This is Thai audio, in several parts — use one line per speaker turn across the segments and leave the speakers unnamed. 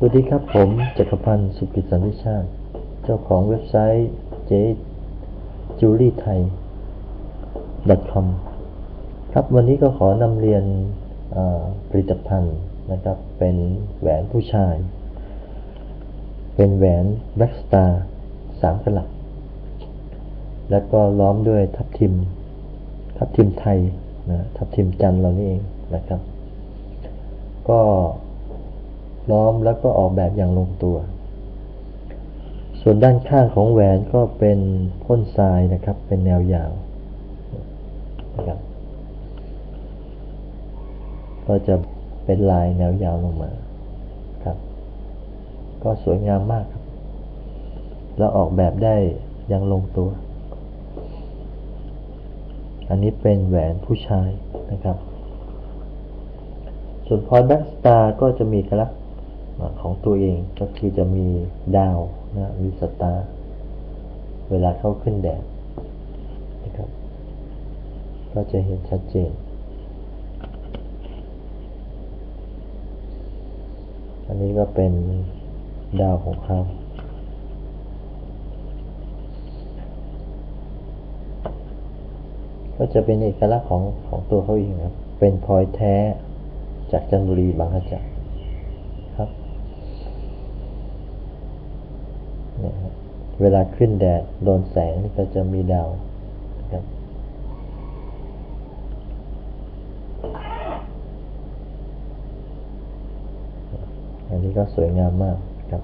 สวัสดีครับผมจักรพันธ์สุกิจสันติชาติ เจ้าของเว็บไซต์เจจูลี่ไทย .com ครับวันนี้ก็ขอนำเรียนผลิตภัณฑ์นะครับ เป็นแหวนผู้ชาย เป็นแหวนแบ็กสตาร์สามกะลัดแล้วก็ล้อมด้วยทับทิม ทับทิมไทยนะทับทิมจันเรานี่เองนะครับ ก็ ล้อมแล้วก็ออกแบบอย่างลงตัว ส่วนด้านข้างของแหวนก็เป็นพ่นทรายนะครับ เป็นแนวยาวนะครับก็จะเป็นลายแนวยาวลงมาครับ ก็สวยงามมากครับ แล้วออกแบบได้อย่างลงตัว อันนี้เป็นแหวนผู้ชายนะครับ ส่วนพอยแบ็กสตาร์ก็จะมีกลักษ ของตัวเองก็คือจะมีดาวนะมีสตาร์เวลาเข้าขึ้นแดดนะครับ ก็จะเห็นชัดเจน อันนี้ก็เป็นดาวของเขาก็จะเป็นเอกลักษณ์ของของตัวเขาเองครับ เป็นพลอยแท้จากจันทบุรีบางกระจัครับเนี่ยครับ เวลาขึ้นแดดโดนแสงนี่ก็จะมีดาวนะครับอันนี้ก็สวยงามมากครับ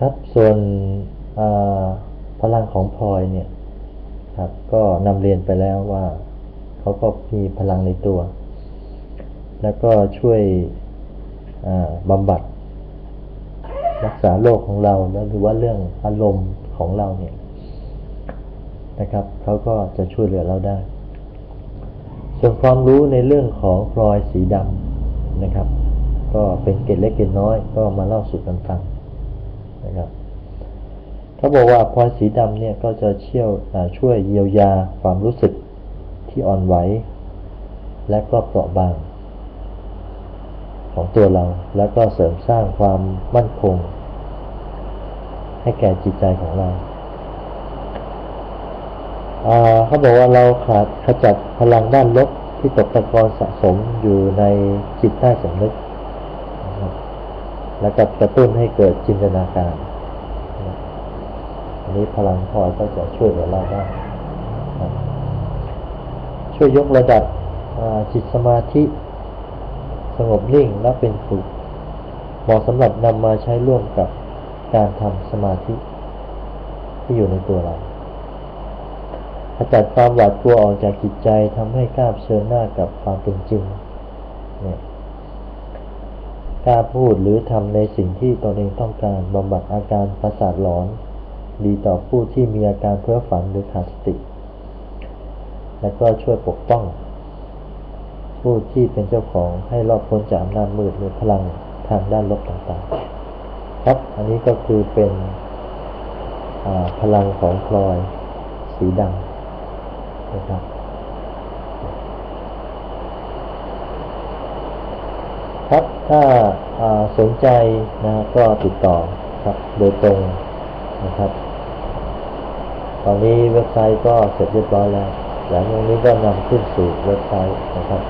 ครับส่วนพลังของพลอยเนี่ยครับก็นำเรียนไปแล้วว่าเขาก็มีพลังในตัว แล้วก็ช่วยบำบัด รักษาโรคของเราแล้วหรือว่าเรื่องอารมณ์ของเราเนี่ยนะครับเขาก็จะช่วยเหลือเราได้ ส่วนความรู้ในเรื่องของพลอยสีดำนะครับ ก็เป็นเกตเล็กเกตน้อย ก็มาเล่าสู่กันฟังนะครับเขาบอกว่าพลอยสีดำเนี่ยก็จะเชี่ยวช่วยเยียวยาความรู้สึกที่อ่อนไหวและก็เปราะบาง ของตัวเรา แล้วก็เสริมสร้างความมั่นคง ให้แก่จิตใจของเราเขาบอกว่าเราขาดขจัดพลังด้านลบที่ตกตะกอนสะสมอยู่ในจิตใต้สำนึกแล้วก็กระตุ้นให้เกิดจินตนาการ อันนี้พลังพอยก็จะช่วยเหลือเราได้ช่วยยกระดับจิตสมาธิ สงบนิ่งและเป็นสุขเหมาะสำหรับนำมาใช้ร่วมกับการทำสมาธิ ที่อยู่ในตัวเราขจัดความหวาดกลัวออกจากจิตใจทำให้กล้าเชิญหน้ากับความเป็นจริงเนี่ยกล้าพูดหรือทำในสิ่งที่ตนเองต้องการบำบัดอาการประสาทหลอน ดีต่อผู้ที่มีอาการเพ้อฝันหรือขาดสติ และก็ช่วยปกป้อง ผู้ที่เป็นเจ้าของให้รอดพ้นจากอำนาจมืดหรือพลังทางด้านลบต่างๆ ครับ อันนี้ก็คือเป็นพลังของพลอยสีดำนะครับครับถ้าสนใจนะก็ติดต่อครับโดยตรงนะครับ ตอนนี้เว็บไซต์ก็เสร็จเรียบร้อยแล้วหลังจากนี้ก็นำขึ้นสู่เว็บไซต์นะครับ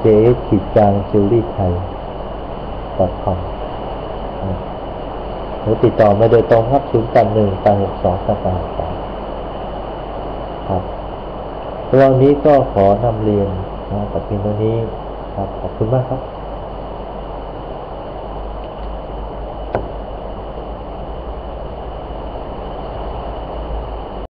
เจขีดจางจิวลี่ไทย .com หรือติดต่อมาโดยตรงครับ0 8 1 8 6 2 8 8 8ครับวันนี้ก็ขอนำเรียนนะกับเพียงเท่านี้ครับ ขอบคุณมากครับ